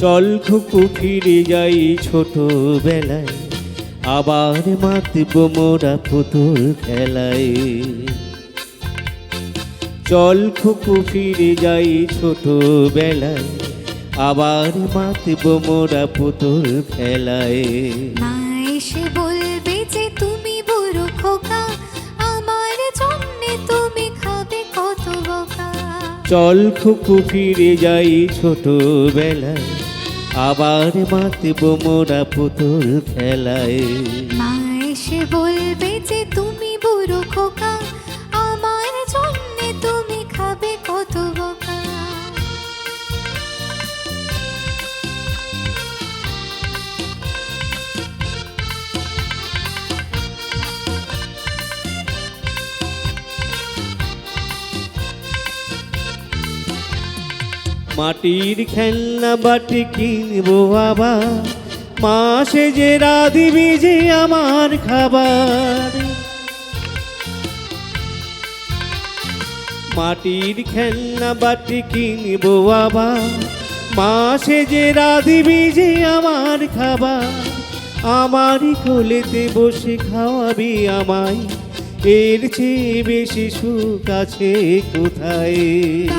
চল খুকু ফিরে যাই ছোটবেলায় আবার মাতব মোরা পুতুল খেলায়। চল খুকু ফিরে যাই ছোটবেলায় আবার মাতব মোরা পুতুল খেলায়। মা এসে বলবে যে তুমি বুড়ো খোকা আমার জন্যে তুমি খাবে কত বোকা। চল খুকু ফিরে যাই ছোটবেলায় আবার মাতব মোরা পুতুল খেলায়। মা এসে বলবে যে তুমি বুড়ো খোকা মাটির খেলনা বাটি কিনবো আবার মাসে যে রাধিবি যে আমার খাবার। মাটির খেলনা বাটি কিনবো আবার মাসে যে রাধিবি যে আমার খাবার। আমারই কোলেতে বসে খাওয়াবি আমায়। এর চেয়ে বেশি সুখ আছে কোথায়?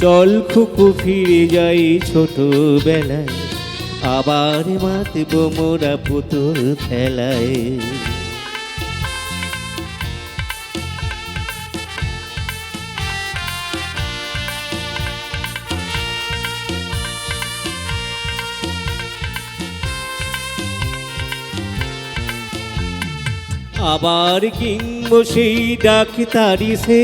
চল খুকু ফিরে যাই ছোটবেলায়। আবার মাতব মোরা পুতুল খেলায়। আবার কিনবো সেই ডাক্তারি সে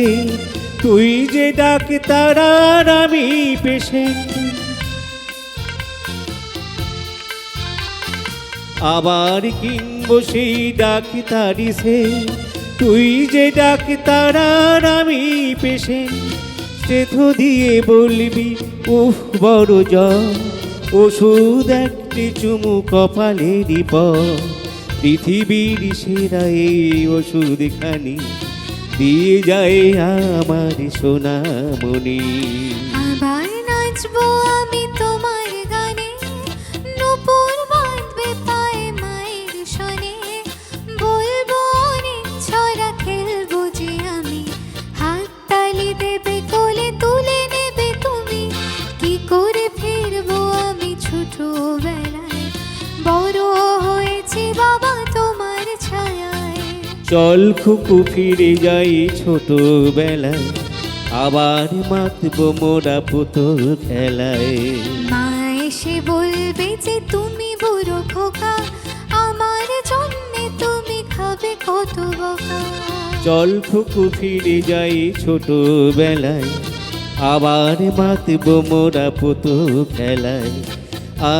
তুই যে ডাক্তার আর আমি পেশেন্ট আবার কিনবো সেই ডাক্তারি সে। তুই যে ডাক্তার আর আমি পেশেন্ট সেথ দিয়ে বলবি উফ বড় জ্বর। ওষুধ একটি চুমু কপালেরই পর। পৃথিবীর সেরা এই ওষুধ খানি দিয়ে যায় আমার সোনামণি আবার নাচবো আমি। চল খুকু ফিরে যাই ছোটবেলায়। আবার মাতব মোরা পুতুল খেলায়। মা এসে বলবে যে তুমি বুড়ো খোকা আমার জন্যে তুমি খাবে কত বোকা। চল খুকু ফিরে যাই ছোটবেলায় আবার মাতব মোরা পুতুল খেলায়। আ